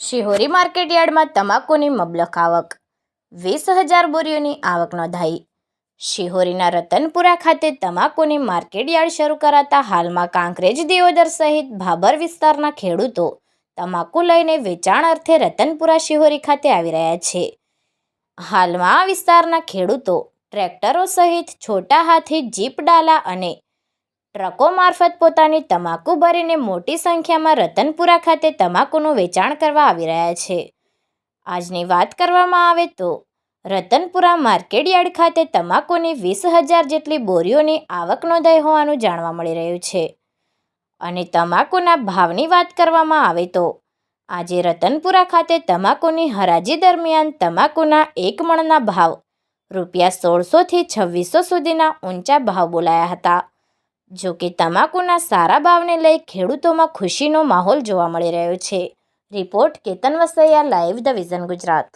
શિહોરી માર્કેટયાર્ડમાં તમાકુની મબલખ આવક. વીસ હજાર બોરીઓની આવક નોંધાઈ. શિહોરીના રતનપુરા ખાતે તમાકુની માર્કેટયાર્ડ શરૂ કરાતા હાલમાં કાંકરેજ દિયોદર સહિત ભાભર વિસ્તારના ખેડૂતો તમાકુ લઈને વેચાણ અર્થે રતનપુરા શિહોરી ખાતે આવી રહ્યા છે. હાલમાં આ વિસ્તારના ખેડૂતો ટ્રેક્ટરો સહિત છોટા હાથી જીપ, ડાલા અને ટ્રકો મારફત પોતાની તમાકુ ભરીને મોટી સંખ્યામાં રતનપુરા ખાતે તમાકુનું વેચાણ કરવા આવી રહ્યા છે. આજની વાત કરવામાં આવે તો, રતનપુરા માર્કેટયાર્ડ ખાતે તમાકુની વીસ હજાર જેટલી બોરીઓની આવક નોંધાઈ હોવાનું જાણવા મળી રહ્યું છે. અને તમાકુના ભાવની વાત કરવામાં આવે તો, આજે રતનપુરા ખાતે તમાકુની હરાજી દરમિયાન તમાકુના એક મણના ભાવ રૂપિયા સોળસોથી છવ્વીસો સુધીના ઊંચા ભાવ બોલાયા હતા. જો કે તમાકુના સારા ભાવને લઈ ખેડૂતોમાં ખુશીનો માહોલ જોવા મળી રહ્યો છે. Report Ketan Vasaiya, live the vision Gujarat.